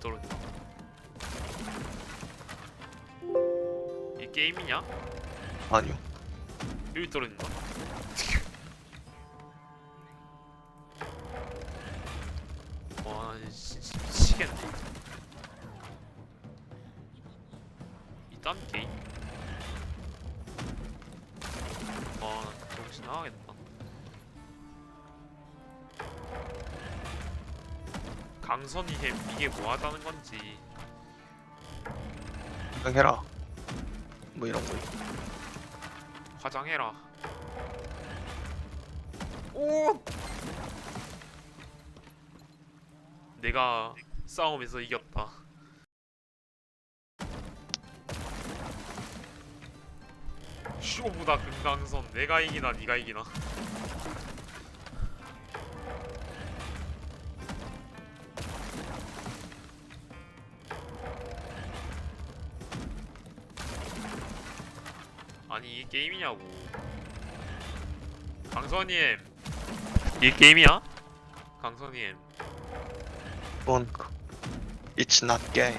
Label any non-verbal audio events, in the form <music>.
떨어진다. 이 게임이냐? 아니요. 여기 떨어진다. <laughs> 와, 미치겠네. 이딴 게임? 와, 나 정신 나가겠다. 강선이 햄 이게 뭐 하다는 건지 해라. 뭐 이런 거. 화장해라. 오! 내가 싸움에서 이겼다. 쇼보다 금강선 내가 이기나 네가 이기나 아니 이게 게임이냐고 강선님 이게 게임이야? 강선님 그- It's not gay.